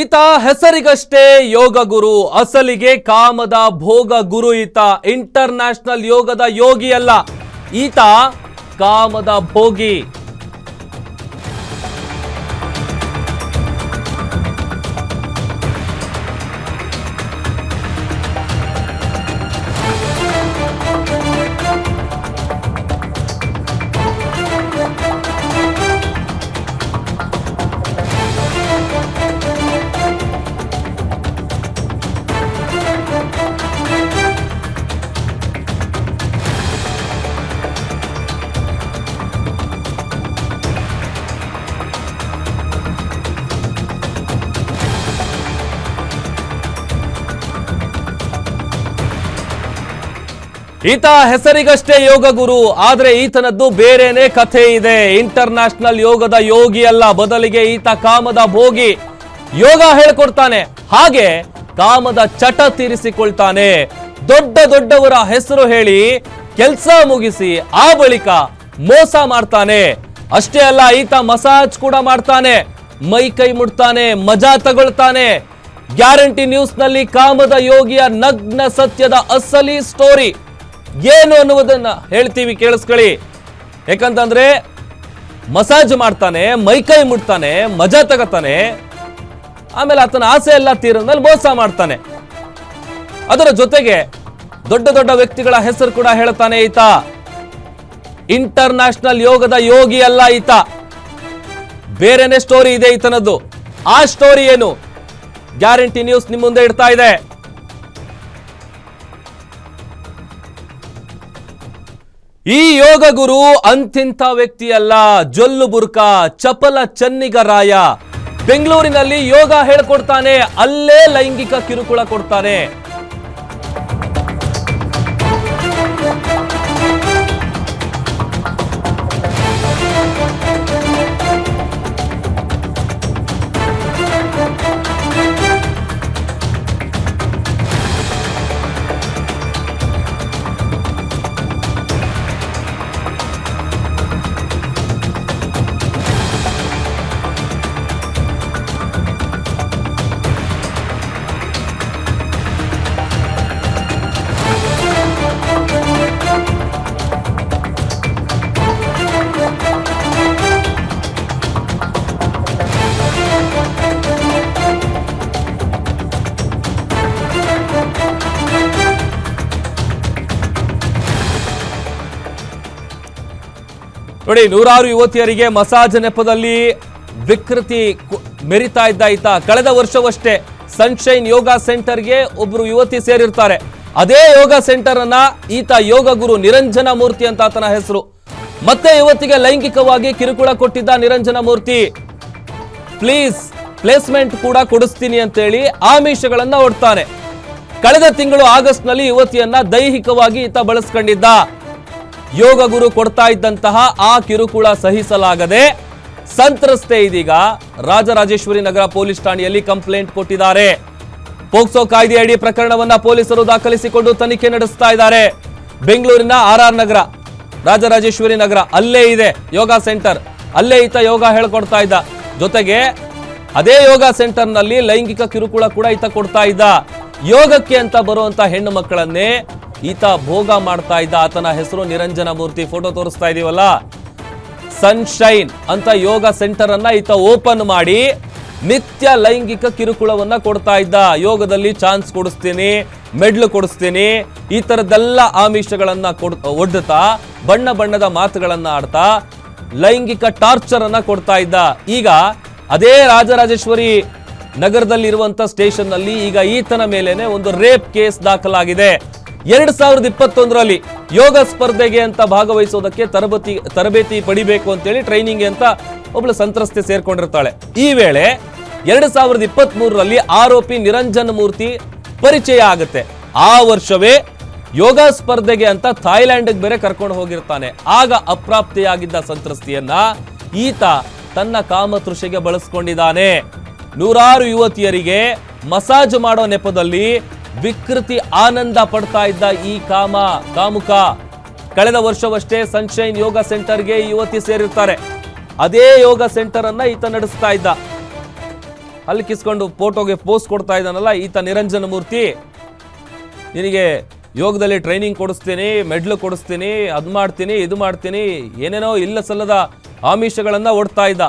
ಈತ ಹೆಸರಿಗಷ್ಟೇ ಯೋಗ ಗುರು, ಅಸಲಿಗೆ ಕಾಮದ ಭೋಗ ಗುರು ಈತ ಇಂಟರ್ ನ್ಯಾಷನಲ್ ಯೋಗದ ಯೋಗಿ ಅಲ್ಲ ಈತ ಕಾಮದ ಭೋಗಿ. ಈತ ಹೆಸರಿಗಷ್ಟೇ ಯೋಗ ಗುರು, ಆದ್ರೆ ಈತನದ್ದು ಬೇರೆನೆ ಕಥೆ ಇದೆ. ಇಂಟರ್ ನ್ಯಾಷನಲ್ ಯೋಗದ ಯೋಗಿ ಅಲ್ಲ, ಬದಲಿಗೆ ಈತ ಕಾಮದ ಭೋಗಿ. ಯೋಗ ಹೇಳ್ಕೊಡ್ತಾನೆ, ಹಾಗೆ ಕಾಮದ ಚಟ ತೀರಿಸಿಕೊಳ್ತಾನೆ. ದೊಡ್ಡ ದೊಡ್ಡವರ ಹೆಸರು ಹೇಳಿ ಕೆಲಸ ಮುಗಿಸಿ ಆ ಬಳಿಕ ಮೋಸ ಮಾಡ್ತಾನೆ. ಅಷ್ಟೇ ಅಲ್ಲ, ಈತ ಮಸಾಜ್ ಕೂಡ ಮಾಡ್ತಾನೆ. ಮೈ ಕೈ ಮುಡ್ತಾನೆ ಮಜಾ ತಗೊಳ್ತಾನೆ. ಗ್ಯಾರಂಟಿ ನ್ಯೂಸ್ನಲ್ಲಿ ಕಾಮದ ಯೋಗಿಯ ನಗ್ನ ಸತ್ಯದ ಅಸಲಿ ಸ್ಟೋರಿ ಏನು ಅನ್ನುವುದನ್ನ ಹೇಳ್ತೀವಿ, ಕೇಳಿಸ್ಕೊಳ್ಳಿ. ಯಾಕಂತಂದ್ರೆ ಮಸಾಜ್ ಮಾಡ್ತಾನೆ ಮೈಕೈ ಮುಟ್ತಾನೆ, ಮಜಾ ತಗತಾನೆ, ಆಮೇಲೆ ಆತನ ಆಸೆ ಎಲ್ಲ ತೀರದ್ಮೇಲೆ ಮೋಸ ಮಾಡ್ತಾನೆ. ಅದರ ಜೊತೆಗೆ ದೊಡ್ಡ ದೊಡ್ಡ ವ್ಯಕ್ತಿಗಳ ಹೆಸರು ಕೂಡ ಹೇಳ್ತಾನೆ ಈತ. ಇಂಟರ್ ನ್ಯಾಷನಲ್ ಯೋಗದ ಯೋಗಿ ಅಲ್ಲ ಈತ. ಬೇರೆನೆ ಸ್ಟೋರಿ ಇದೆ ಈತನದ್ದು. ಆ ಸ್ಟೋರಿ ಏನು? ಗ್ಯಾರಂಟಿ ನ್ಯೂಸ್ ನಿಮ್ಮ ಮುಂದೆ ಇಡ್ತಾ ಇದೆ. ಈ ಯೋಗ ಗುರು ಅಂತಿಂಥ ವ್ಯಕ್ತಿಯಲ್ಲ. ಜೊಲ್ಲು ಬುರ್ಕ, ಚಪಲ ಚನ್ನಿಗರಾಯ. ಬೆಂಗಳೂರಿನಲ್ಲಿ ಯೋಗ ಹೇಳ್ಕೊಡ್ತಾನೆ, ಅಲ್ಲೇ ಲೈಂಗಿಕ ಕಿರುಕುಳ ಕೊಡ್ತಾನೆ. ನೋಡಿ, ನೂರಾರು ಯುವತಿಯರಿಗೆ ಮಸಾಜ್ ನೆಪದಲ್ಲಿ ವಿಕೃತಿ ಮೆರಿತಾ ಇದ್ದ ಈತ. ಕಳೆದ ವರ್ಷವಷ್ಟೇ ಸನ್ಶೈನ್ ಯೋಗ ಸೆಂಟರ್ಗೆ ಒಬ್ರು ಯುವತಿ ಸೇರಿರ್ತಾರೆ. ಅದೇ ಯೋಗ ಸೆಂಟರ್ ಅನ್ನ ಈತ ಯೋಗ ಗುರು ನಿರಂಜನ ಮೂರ್ತಿ ಅಂತ ಆತನ ಹೆಸರು. ಮತ್ತೆ ಯುವತಿಗೆ ಲೈಂಗಿಕವಾಗಿ ಕಿರುಕುಳ ಕೊಟ್ಟಿದ್ದ ನಿರಂಜನ ಮೂರ್ತಿ. ಪ್ಲೀಸ್ ಪ್ಲೇಸ್ಮೆಂಟ್ ಕೂಡ ಕೊಡಿಸ್ತೀನಿ ಅಂತೇಳಿ ಆಮಿಷಗಳನ್ನ ಒಡ್ತಾನೆ. ಕಳೆದ ತಿಂಗಳು ಆಗಸ್ಟ್ನಲ್ಲಿ ಯುವತಿಯನ್ನ ದೈಹಿಕವಾಗಿ ಈತ ಬಳಸ್ಕೊಂಡಿದ್ದ. ಯೋಗ ಗುರು ಕೊಡ್ತಾ ಇದ್ದಂತಹ ಆ ಕಿರುಕುಳ ಸಹಿಸಲಾಗದೆ ಸಂತ್ರಸ್ತೆ ಇದೀಗ ರಾಜರಾಜೇಶ್ವರಿ ನಗರ ಪೊಲೀಸ್ ಠಾಣೆಯಲ್ಲಿ ಕಂಪ್ಲೇಂಟ್ ಕೊಟ್ಟಿದ್ದಾರೆ. ಪೋಕ್ಸೋ ಕಾಯ್ದೆಯಡಿ ಪ್ರಕರಣವನ್ನ ಪೊಲೀಸರು ದಾಖಲಿಸಿಕೊಂಡು ತನಿಖೆ ನಡೆಸ್ತಾ ಇದ್ದಾರೆ. ಬೆಂಗಳೂರಿನ ಆರ್ ಆರ್ ನಗರ, ರಾಜರಾಜೇಶ್ವರಿ ನಗರ ಅಲ್ಲೇ ಇದೆ ಯೋಗ ಸೆಂಟರ್. ಅಲ್ಲೇ ಈತ ಯೋಗ ಹೇಳ್ಕೊಡ್ತಾ ಇದ್ದ. ಜೊತೆಗೆ ಅದೇ ಯೋಗ ಸೆಂಟರ್ನಲ್ಲಿ ಲೈಂಗಿಕ ಕಿರುಕುಳ ಕೂಡ ಈತ ಕೊಡ್ತಾ ಇದ್ದ. ಯೋಗಕ್ಕೆ ಅಂತ ಬರುವಂತ ಹೆಣ್ಣು ಮಕ್ಕಳನ್ನೇ ಈತ ಭೋಗ ಮಾಡ್ತಾ ಇದ್ದ. ಆತನ ಹೆಸರು ನಿರಂಜನ ಮೂರ್ತಿ. ಫೋಟೋ ತೋರಿಸ್ತಾ ಇದೀವಲ್ಲ? ಸನ್ಶೈನ್ ಅಂತ ಯೋಗ ಸೆಂಟರ್ ಅನ್ನ ಈತ ಓಪನ್ ಮಾಡಿ ನಿತ್ಯ ಲೈಂಗಿಕ ಕಿರುಕುಳವನ್ನ ಕೊಡ್ತಾ ಇದ್ದ. ಯೋಗದಲ್ಲಿ ಚಾನ್ಸ್ ಕೊಡಿಸ್ತೀನಿ, ಮೆಡ್ಲು ಕೊಡಿಸ್ತೀನಿ. ಈ ತರದೆಲ್ಲ ಆಮಿಷಗಳನ್ನ ಕೊಡ್ ಒಡ್ಡುತ್ತಾ ಬಣ್ಣ ಬಣ್ಣದ ಮಾತುಗಳನ್ನ ಆಡ್ತಾ, ಲೈಂಗಿಕ ಟಾರ್ಚರ್ ಅನ್ನ ಕೊಡ್ತಾ ಇದ್ದ. ಈಗ ಅದೇ ರಾಜರಾಜೇಶ್ವರಿ ನಗರದಲ್ಲಿರುವಂತ ಸ್ಟೇಷನ್ನಲ್ಲಿ ಈಗ ಈತನ ಮೇಲೇನೆ ಒಂದು ರೇಪ್ ಕೇಸ್ ದಾಖಲಾಗಿದೆ. ಎರಡ್ ಸಾವಿರದ ಇಪ್ಪತ್ತೊಂದರಲ್ಲಿ ಯೋಗ ಸ್ಪರ್ಧೆಗೆ ಅಂತ ಭಾಗವಹಿಸೋದಕ್ಕೆ ತರಬೇತಿ ತರಬೇತಿ ಪಡಿಬೇಕು ಅಂತೇಳಿ ಟ್ರೈನಿಂಗ್ ಅಂತ ಒಬ್ಬಳು ಸಂತ್ರಸ್ತೆ ಸೇರ್ಕೊಂಡಿರ್ತಾಳೆ. ಈ ವೇಳೆ ಎರಡು ಸಾವಿರದ ಇಪ್ಪತ್ತ್ ಮೂರರಲ್ಲಿ ಆರೋಪಿ ನಿರಂಜನ್ ಮೂರ್ತಿ ಪರಿಚಯ ಆಗುತ್ತೆ. ಆ ವರ್ಷವೇ ಯೋಗ ಸ್ಪರ್ಧೆಗೆ ಅಂತ ಥಾಯ್ಲ್ಯಾಂಡ್ಗೆ ಬೇರೆ ಕರ್ಕೊಂಡು ಹೋಗಿರ್ತಾನೆ. ಆಗ ಅಪ್ರಾಪ್ತಿಯಾಗಿದ್ದ ಸಂತ್ರಸ್ತಿಯನ್ನ ಈತ ತನ್ನ ಕಾಮತೃಷೆಗೆ ಬಳಸ್ಕೊಂಡಿದ್ದಾನೆ. ನೂರಾರು ಯುವತಿಯರಿಗೆ ಮಸಾಜ್ ಮಾಡೋ ನೆಪದಲ್ಲಿ ವಿಕೃತಿ ಆನಂದ ಪಡ್ತಾ ಇದ್ದ ಈ ಕಾಮ, ಕಾಮುಕ ಕಳೆದ ವರ್ಷವಷ್ಟೇ ಸನ್ಶೈನ್ ಯೋಗ ಸೆಂಟರ್ಗೆ ಯುವತಿ ಸೇರಿರ್ತಾರೆ. ಅದೇ ಯೋಗ ಸೆಂಟರ್ ಅನ್ನ ಈತ ನಡೆಸ್ತಾ ಇದ್ದ. ಅಲ್ಲಿ ಕಿಸ್ಕೊಂಡು ಫೋಟೋಗೆ ಪೋಸ್ಟ್ ಕೊಡ್ತಾ ಇದ್ದಾನಲ್ಲ ಈತ ನಿರಂಜನ ಮೂರ್ತಿ. ನಿನಗೆ ಯೋಗದಲ್ಲಿ ಟ್ರೈನಿಂಗ್ ಕೊಡಿಸ್ತೀನಿ, ಮೆಡ್ಲು ಕೊಡಿಸ್ತೀನಿ, ಅದು ಮಾಡ್ತೀನಿ, ಇದು ಮಾಡ್ತೀನಿ, ಏನೇನೋ ಇಲ್ಲ ಸಲ್ಲದ ಆಮಿಷಗಳನ್ನು ಒಡ್ತಾ ಇದ್ದ.